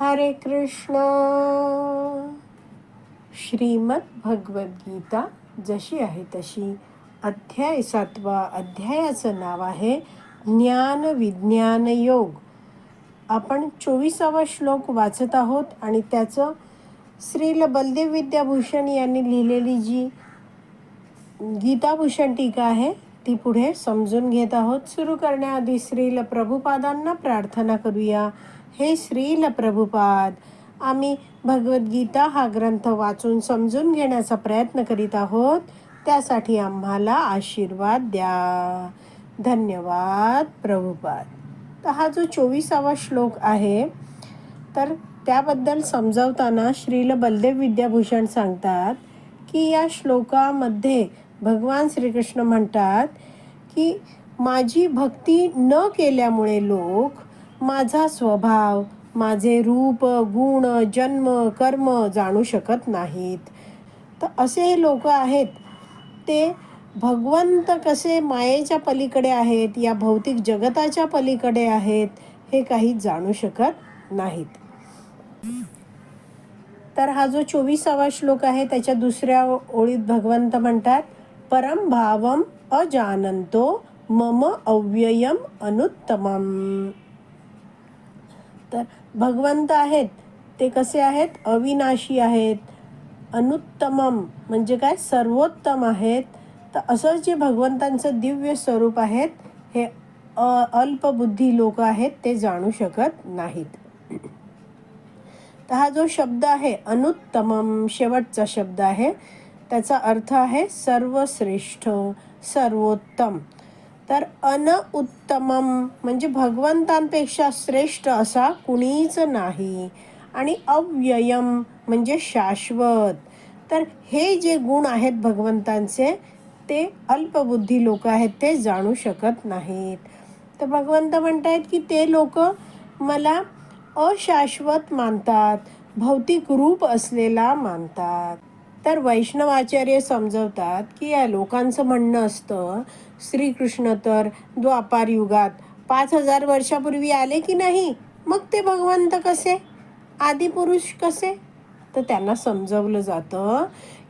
हरे कृष्ण। श्रीमद भगवद्गीता जशी आहे तशी अध्याय सातवा अध्यायाचं नाव आहे ज्ञान विज्ञान योग. आपण चोवीसावा श्लोक वाचत आहोत आणि त्याचं श्रील बलदेव विद्याभूषण यांनी लिहिलेली जी गीताभूषण टीका आहे ती पुढे समजून घेत आहोत. सुरू करण्याआधी श्रील प्रभुपादांना प्रार्थना करूया. हे श्रील प्रभुपाद. आम्ही भगवद्गीता हा ग्रंथ वाचून समजून घेण्याचा प्रयत्न करीत आहोत. त्यासाठी आम्हाला आशीर्वाद द्या. धन्यवाद प्रभुपाद. तर हा जो चोवीसावा श्लोक आहे तर त्याबद्दल समजावताना श्रील बलदेव विद्याभूषण सांगतात की या श्लोकामध्ये भगवान श्रीकृष्ण म्हणतात की माझी भक्ती न केल्यामुळे लोक माझा स्वभाव माझे रूप गुण जन्म कर्म जाणू शकत नाहीत. तर असे लोक आहेत. ते भगवंत कसे मायेच्या पलीकडे आहेत या भौतिक जगताच्या पलीकडे आहेत हे काही जाणू शकत नाहीत. तर हा जो चोवीसावा श्लोक आहे त्याच्या दुसऱ्या ओळीत भगवंत म्हणतात परम भावम अजानंतो मम अव्ययम अनुत्तमम. तर भगवंत आहेत. ते कसे आहेत? अविनाशी आहेत. अनुत्तमम म्हणजे काय? सर्वोत्तम आहेत. तर असं जे भगवंतांचं दिव्य स्वरूप आहेत हे अ अल्पबुद्धी लोक आहेत ते जाणू शकत नाहीत. तर हा जो शब्द आहे अनुत्तमम शेवटचा शब्द आहे त्याचा अर्थ आहे सर्वश्रेष्ठ सर्वोत्तम. तर अनउत्तमम म्हणजे भगवंतांपेक्षा श्रेष्ठ असा कुणीच नाही. आणि अव्ययम म्हणजे शाश्वत. तर हे जे गुण आहेत भगवंतांचे ते अल्पबुद्धी लोक आहेत ते जाणू शकत नाहीत. तर भगवंत म्हणत आहेत की ते लोक मला अशाश्वत मानतात भौतिक रूप असलेला मानतात. तर वैष्णवाचार्य समजवतात की या लोकांचं म्हणणं असतं श्रीकृष्ण तर द्वापार युगात पाच हजार वर्षापूर्वी आले की नाही? मग ते भगवंत कसे? आदिपुरुष कसे? तर त्यांना समजवलं जातं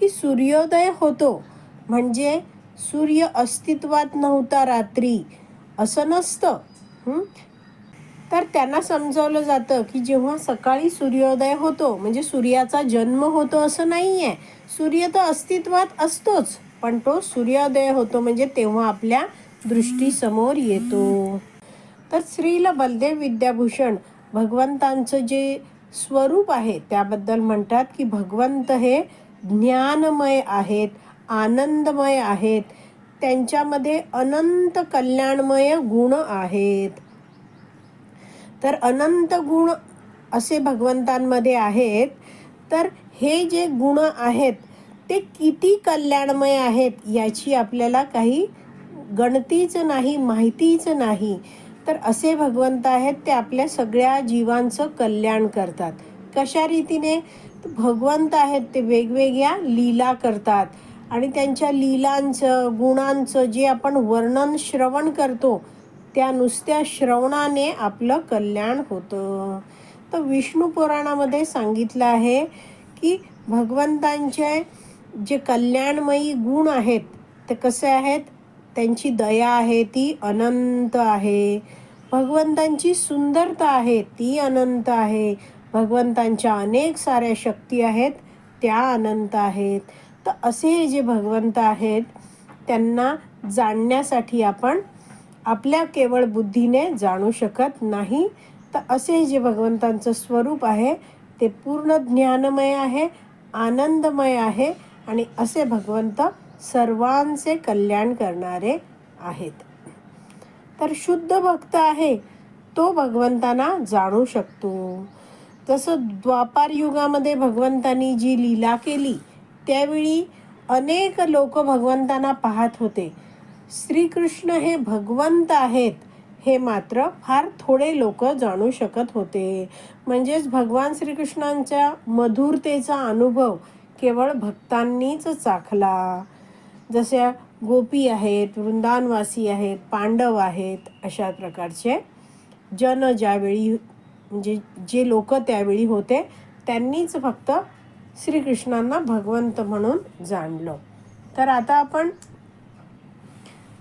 की सूर्योदय होतो. म्हणजे सूर्य अस्तित्वात नव्हता रात्री. असं नसतं. तर त्यांना समजावलं जातं की जेव्हा सकाळी सूर्योदय होतो म्हणजे सूर्याचा जन्म होतो असं नाही आहे सूर्य तर अस्तित्वात असतोच. पण तो सूर्योदय होतो म्हणजे तेव्हा आपल्या दृष्टीसमोर येतो. तर श्रीला बलदेव विद्याभूषण भगवंतांचं जे स्वरूप आहे त्याबद्दल म्हणतात की भगवंत हे ज्ञानमय आहेत आनंदमय आहेत. त्यांच्यामध्ये अनंत कल्याणमय गुण आहेत. तर अनंत गुण असे भगवंतांमध्ये आहेत. तर हे जे गुण आहेत ते किती कल्याणमय आहेत याची आपल्याला काही गणतीच नाही माहितीच नाही. तर असे भगवंत आहेत ते आपल्या सगळ्या जीवांचं कल्याण करतात. कशा रीतीने? भगवंत आहेत ते वेगवेगळ्या लीला करतात. आणि त्यांच्या लीलांचं गुणांचं जे आपण वर्णन श्रवण करतो त्या नुसत्या श्रवणाने आपलं कल्याण होतं. तर विष्णू पुराणामध्ये सांगितलं आहे की भगवंतांचे जे कल्याणमयी गुण आहेत ते कसे आहेत? त्यांची दया आहे ती अनंत आहे. भगवंतांची सुंदरता आहे ती अनंत आहे. भगवंतांच्या अनेक साऱ्या शक्ती आहेत त्या अनंत आहेत. तर असे जे भगवंत आहेत त्यांना जाणण्यासाठी आपण आपल्या केवळ बुद्धीने जाणू शकत नाही. तर असे जे भगवंतांचं स्वरूप आहे ते पूर्ण ज्ञानमय आहे आनंदमय आहे आणि असे भगवंत सर्वांचे कल्याण करणारे आहेत. तर शुद्ध भक्त आहे तो भगवंतांना जाणू शकतो. जसं द्वापार युगामध्ये भगवंतांनी जी लीला केली त्यावेळी अनेक लोक भगवंतांना पाहत होते. श्रीकृष्ण हे भगवंत आहेत हे मात्र फार थोडे लोक जाणू शकत होते. म्हणजेच भगवान श्रीकृष्णांच्या मधुरतेचा अनुभव केवळ भक्तांनीच चाखला. जशा गोपी आहेत वृंदावासी आहेत पांडव आहेत अशा प्रकारचे जन ज्यावेळी म्हणजे जे लोक त्यावेळी होते त्यांनीच फक्त श्रीकृष्णांना भगवंत म्हणून जाणलं. तर आता आपण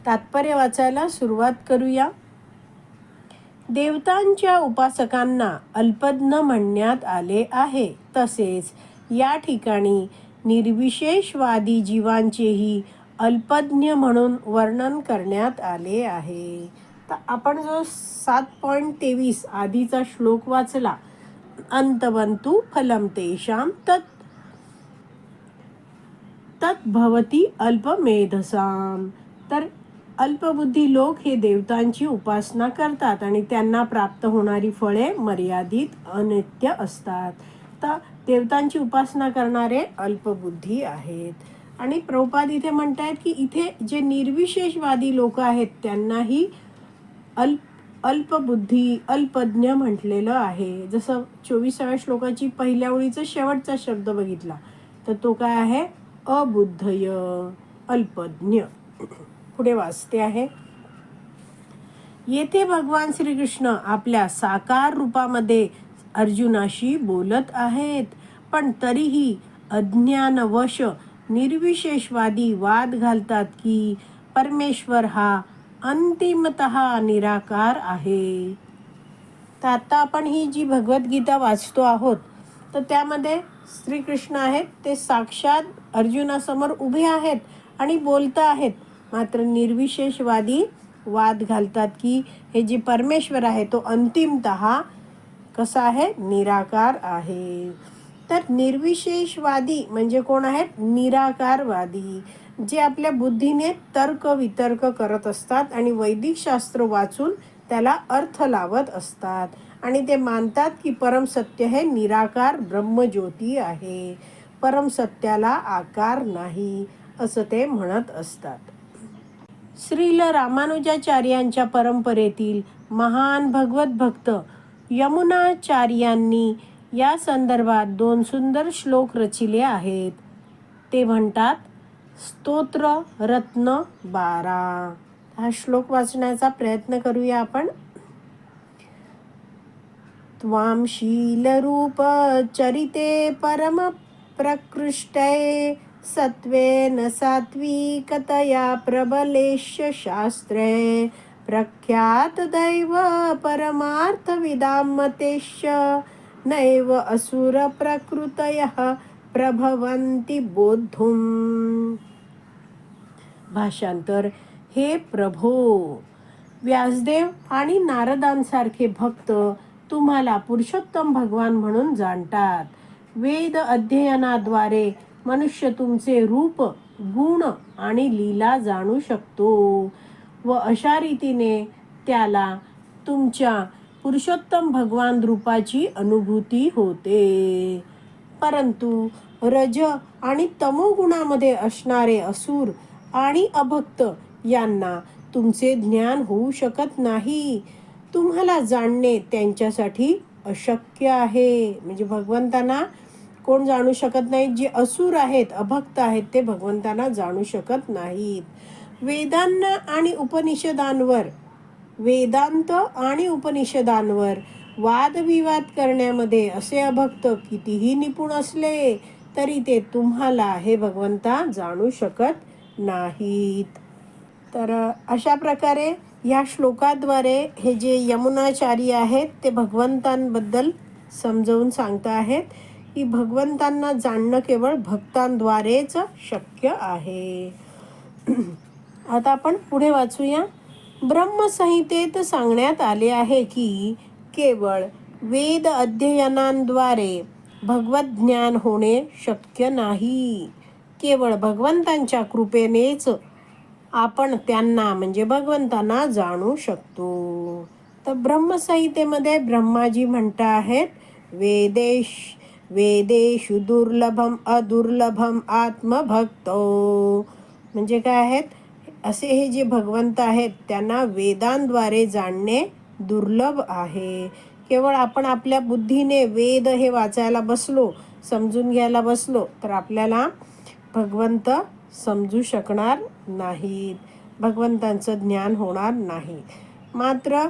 तात्पर्य वाचायला सुरुवात करूया. देवतांच्या उपासकांना अल्पज्ञ म्हणण्यात आले आहे. तसेच या ठिकाणी निर्विशेषवादी जीवांचेही अल्पज्ञ म्हणून वर्णन करण्यात आले आहे. तर आपण जो सात पॉईंट तेवीस आधीचा श्लोक वाचला अंतवंतु फलम तेषाम तत् तद्भवती अल्पमेधसाम. तर अल्पबुद्धी लोक हे देवतांची उपासना करतात आणि त्यांना प्राप्त होणारी फळे मर्यादित अनित्य असतात. तर देवतांची उपासना करणारे अल्पबुद्धी आहेत. आणि प्रभुपाद इथे म्हणतायत की इथे जे निर्विशेषवादी लोक आहेत त्यांनाही अल्प अल्पबुद्धी अल्पज्ञ म्हटलेलं आहे. जसं चोवीसाव्या श्लोकाची पहिल्या ओळीचा शेवटचा शब्द बघितला तर तो काय आहे? अबुद्धय अल्पज्ञ. पुढे वाचते आहे. येथे भगवान श्रीकृष्ण आपल्या साकार रूपामध्ये अर्जुनाशी बोलत आहेत. पण तरीही अज्ञानवश निर्विशेषवादी वाद घालतात की परमेश्वर हा अंतिमत निराकार आहे. तर आता आपण ही जी भगवद्गीता वाचतो आहोत तर त्यामध्ये श्रीकृष्ण आहेत. ते साक्षात अर्जुनासमोर उभे आहेत आणि बोलत आहेत. मात्र निर्विशेषवादी वाद घालतात की हे जे परमेश्वर आहे तो अंतिमत कसं आहे? निराकार आहे. तर निर्विशेषवादी म्हणजे कोण आहेत? निराकारवादी. जे आपल्या बुद्धीने तर्क वितर्क करत असतात आणि वैदिक शास्त्र वाचून त्याला अर्थ लावत असतात. आणि ते मानतात की परमसत्य हे निराकार ब्रह्मज्योती आहे. परमसत्याला आकार नाही असं ते म्हणत असतात. श्रील रामानुजाचार्यांच्या परंपरेतील महान भगवत भक्त यमुनाचार्यांनी या संदर्भात दोन सुंदर श्लोक रचिले आहेत. ते म्हणतात स्तोत्र रत्न बारा. हा श्लोक वाचण्याचा प्रयत्न करूया आपण. त्वां शीलरूप चरिते परम प्रकृष्टे सत्त्वेन सात्विकतया प्रबलेश्य शास्त्रे प्रख्यात दैव परमार्थ मतेश्च नैव असुरप्रकृतयः प्रभवन्ति बोद्धुम्। भाषांतर हे प्रभो व्यासदेव आणि नारदांसारखे भक्त तुम्हाला पुरुषोत्तम भगवान म्हणून जाणतात. वेद अध्ययनाद्वारे मनुष्य तुमचे रूप गुण आणि लीला जाणू शकतो. व अशा रीतीने त्याला तुमच्या पुरुषोत्तम भगवान रूपाची अनुभूती होते. परंतु रज आणि तमोगुणामध्ये असणारे असुर आणि अभक्त यांना तुमचे ज्ञान होऊ शकत नाही. तुम्हाला जाणणे त्यांच्यासाठी अशक्य आहे. म्हणजे भगवंतांना कोण जाणू शकत नाहीत. जे असुर आहेत अभक्त आहेत ते भगवंतांना जाणू शकत नाहीत. वेदांना आणि उपनिषदांवर वेदांत आणि उपनिषदांवर वादविवाद करण्यामध्ये असे अभक्त कितीही निपुण असले तरी ते तुम्हाला हे भगवंता जाणू शकत नाहीत. तर अशा प्रकारे या श्लोकाद्वारे हे जे यमुनाचारी आहेत ते भगवंतांबद्दल समजवून सांगता आहेत की भगवंतांना जाणणं केवळ भक्तांद्वारेच शक्य आहे. आता आपण पुढे वाचूया. ब्रह्मसंहितेत सांगण्यात आले आहे की केवळ वेद अध्ययनांद्वारे भगवत ज्ञान होणे शक्य नाही. केवळ भगवंतांच्या कृपेनेच आपण त्यांना म्हणजे भगवंतांना जाणू शकतो. तर ब्रह्मसंहितेमध्ये ब्रह्माजी म्हणता आहेत वेदेश वेदेशु दुर्लभम अदुर्लभम आत्मभक्तो. म्हणजे काय आहेत? असे हे जे भगवंत आहेत त्यांना वेदांद्वारे जाणणे दुर्लभ आहे. केवळ आपण आपल्या बुद्धीने वेद हे वाचायला बसलो समजून घ्यायला बसलो तर आपल्याला भगवंत समजू शकणार नाहीत. भगवंतांचं ज्ञान होणार नाही. मात्र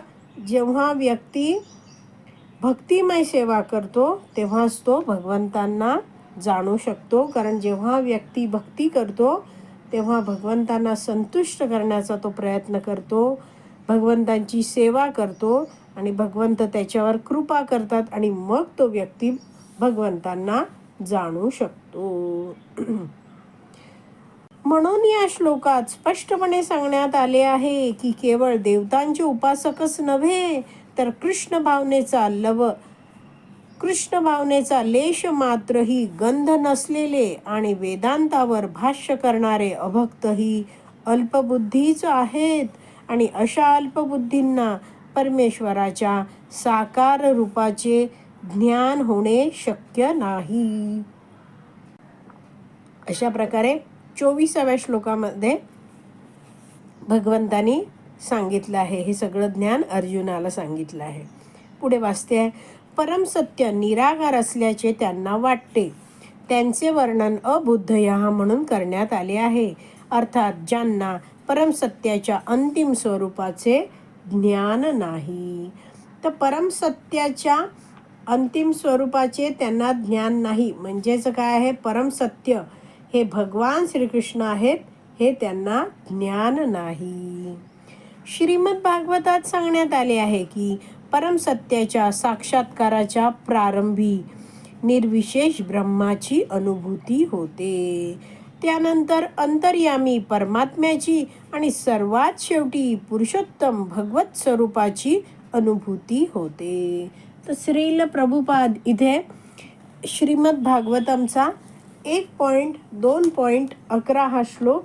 जेव्हा व्यक्ती भक्तिमय सेवा करतो तेव्हाच तो भगवंतांना जाणू शकतो. कारण जेव्हा व्यक्ती भक्ती करतो तेव्हा भगवंतांना संतुष्ट करण्याचा तो प्रयत्न करतो भगवंतांची सेवा करतो आणि भगवंत त्याच्यावर कृपा करतात आणि मग तो व्यक्ती भगवंतांना जाणू शकतो. म्हणून या श्लोकात स्पष्टपणे सांगण्यात आले आहे की केवळ देवतांचे उपासकच नव्हे तर कृष्ण भावनेचा लव कृष्ण भावनेचा लेश मात्रही गंध नसलेले आणि वेदांतावर भाष्य करणारे अभक्तही अल्पबुद्धीच आहेत. आणि अशा अल्पबुद्धींना परमेश्वराच्या साकार रूपाचे ज्ञान होणे शक्य नाही. अशा प्रकारे चोवीसाव्या श्लोकामध्ये भगवंतानी सांगितलं आहे. हे सगळं ज्ञान अर्जुनाला सांगितलं आहे. पुढे वाचते आहे परमसत्य निरागार असल्याचे त्यांना वाटते. त्यांचे वर्णन अबुद्धया म्हणून करण्यात आले आहे. अर्थात ज्यांना परमसत्याच्या अंतिम स्वरूपाचे ज्ञान नाही. तर परमसत्याच्या अंतिम स्वरूपाचे त्यांना ज्ञान नाही. म्हणजेच काय आहे? परमसत्य हे भगवान श्रीकृष्ण आहेत हे त्यांना ज्ञान नाही. श्रीमद भागवतात सांगण्यात आले आहे की परमसत्याच्या साक्षात्काराच्या प्रारंभी निर्विशेष ब्रह्माची अनुभूती होते. त्यानंतर अंतर्यामी परमात्म्याची आणि सर्वात शेवटी पुरुषोत्तम भगवत स्वरूपाची अनुभूती होते. तर श्रील प्रभुपाद इथे श्रीमद भागवतमचा एक पॉईंट दोन पॉईंट अकरा हा श्लोक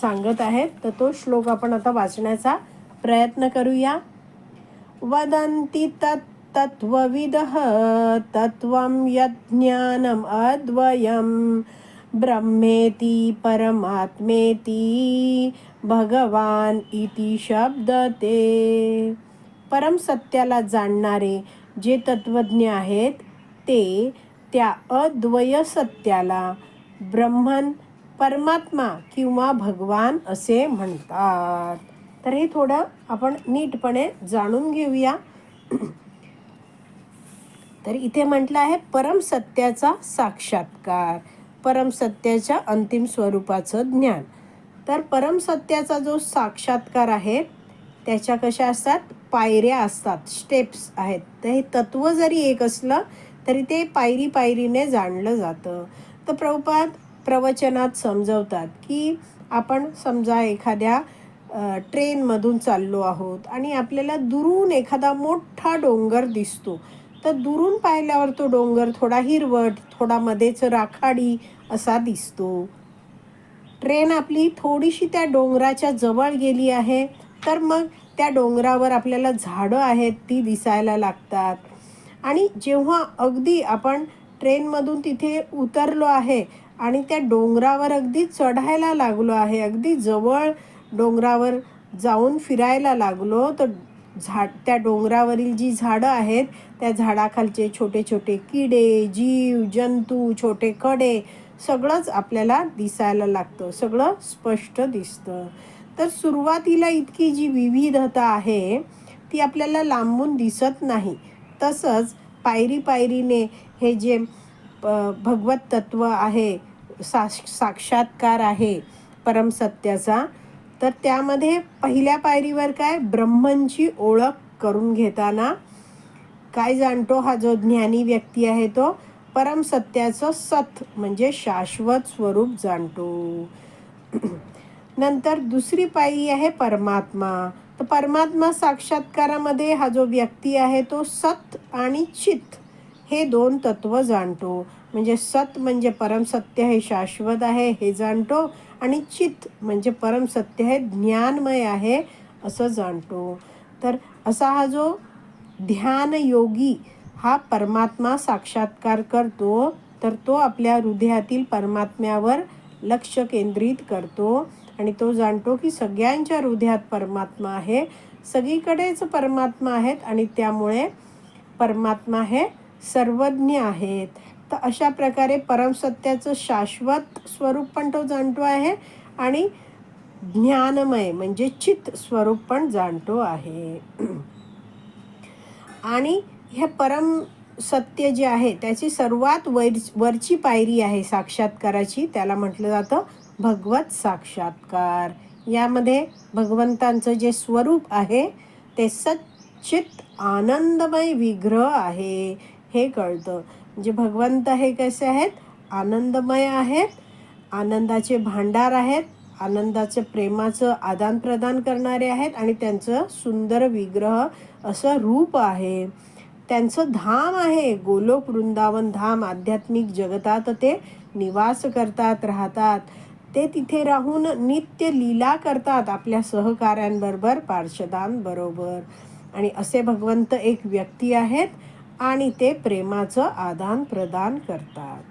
सांगत आहेत. तर तो श्लोक आपण आता वाचण्याचा प्रयत्न करूया. वदन्ति तत् तत्त्वविदः तत्त्वं यज्ञानम् अद्वयं ब्रह्मेति परमात्मेति भगवान इति शब्दते। परम सत्याला जाणणारे जे तत्वज्ञ आहेत ते त्या अद्वय सत्याला ब्रह्मन परमात्मा किंवा भगवान असे म्हणतात। तर हे थोडं आपण नीटपणे जाणून घेऊया. तर इथे म्हटलं आहे परम सत्याचा साक्षात्कार परम सत्याच्या अंतिम स्वरूपाचं ज्ञान. तर परम सत्याचा जो साक्षात्कार आहे त्याच्या कशा असतात? पायऱ्या असतात स्टेप्स आहेत. तर हे तत्व जरी एक असलं तरी ते पायरी पायरीने जाणलं जातं. तर प्रभुपाद प्रवचनात समजवतात की आपण समजा एखाद्या ट्रेनमधून चाललो आहोत आणि आपल्याला दुरून एखादा मोठा डोंगर दिसतो. तर दुरून पाहिल्यावर तो डोंगर थोडा हिरवट थोडा मध्येच राखाडी असा दिसतो. ट्रेन आपली थोडीशी त्या डोंगराच्या जवळ गेली आहे तर मग त्या डोंगरावर आपल्याला झाडं आहेत ती दिसायला लागतात. आणि जेव्हा अगदी आपण ट्रेनमधून तिथे उतरलो आहे आणि त्या डोंगरावर अगदी चढायला लागलो आहे अगदी जवळ डोंगरावर जाऊन फिरायला लागलो तर झाड त्या डोंगरावरील जी झाडं आहेत त्या झाडाखालचे छोटे छोटे किडे जीव जंतू छोटे कडे सगळंच आपल्याला दिसायला लागतं सगळं स्पष्ट दिसतं. तर सुरुवातीला इतकी जी विविधता आहे ती आपल्याला लांबून दिसत नाही. तसंच पायरी पायरीने हे जे भगवत तत्व आहे सा साक्षात्कार आहे परमसत्याचा तर त्यामध्ये पहिल्या पायरीवर काय? ब्रह्मनची ओळख करून घेताना काय जाणतो? हा जो ज्ञानी व्यक्ती आहे तो परमसत्याचं सत म्हणजे शाश्वत स्वरूप जाणतो. नंतर दुसरी पायरी आहे परमात्मा. तर परमात्मा साक्षात्कारामध्ये हा जो व्यक्ती आहे तो सत आणि चित हे दोन तत्व जाणतो. म्हणजे सत म्हणजे परमसत्य हे शाश्वत आहे हे जाणतो. आणि चित म्हणजे परमसत्य हे ज्ञानमय आहे असं जाणतो. तर असा हा जो ध्यान योगी हा परमात्मा साक्षात्कार करतो तर तो आपल्या हृदयातील परमात्म्यावर लक्ष केंद्रित करतो आणि तो जाणतो की सगळ्यांच्या हृदयात परमात्मा आहे. सगळीकडेच परमात्मा आहेत आणि त्यामुळे परमात्मा हे सर्वज्ञ आहेत. तर अशा प्रकारे परमसत्याचं शाश्वत स्वरूप पण तो जाणतो आहे आणि ज्ञानमय म्हणजे चित स्वरूप पण जाणतो आहे. आणि हे परम सत्य जे आहे त्याची सर्वात वर वरची पायरी आहे साक्षात्काराची त्याला म्हटलं जातं भगवत साक्षात्कार. यामध्ये भगवंतांचं जे स्वरूप आहे ते सच्चित आनंदमय विग्रह आहे हे कळतं. म्हणजे भगवंत हे कसे आहेत? आनंदमय आहेत आनंदाचे भांडार आहेत आनंदाचं प्रेमाचं आदान प्रदान करणारे आहेत आणि त्यांचं सुंदर विग्रह असं रूप आहे. त्यांचं धाम आहे गोलोक वृंदावन धाम. आध्यात्मिक जगतात ते निवास करतात राहतात. ते तिथे राहून नित्य लीला करतात आपल्या सहकाऱ्यांबरोबर पार्षदांबरोबर आणि असे भगवंत एक व्यक्ती आहेत आणि ते प्रेमाचं आदान प्रदान करतात.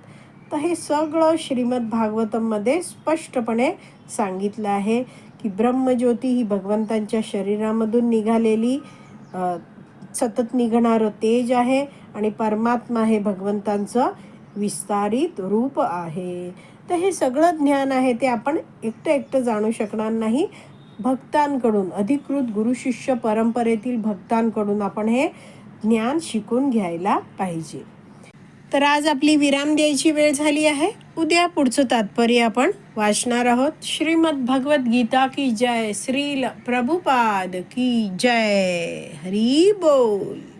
तर हे सगळं श्रीमद भागवतममध्ये स्पष्टपणे सांगितलं आहे की ब्रह्मज्योती ही भगवंतांच्या शरीरामधून निघालेली सतत निघणारं तेज आहे आणि परमात्मा हे भगवंतांचं विस्तारित रूप आहे. तर हे सगळं ज्ञान आहे ते आपण एकटं एकटं जाणू शकणार नाही. भक्तांकडून अधिकृत गुरुशिष्य परंपरेतील भक्तांकडून आपण हे ज्ञान शिकून घ्यायला पाहिजे. तर आज आपली विराम द्यायची वेळ झाली आहे. उद्या पुढचं तात्पर्य आपण वाचणार आहोत. श्रीमद भगवत गीता की जय. श्रील प्रभुपाद की जय. हरी बोल.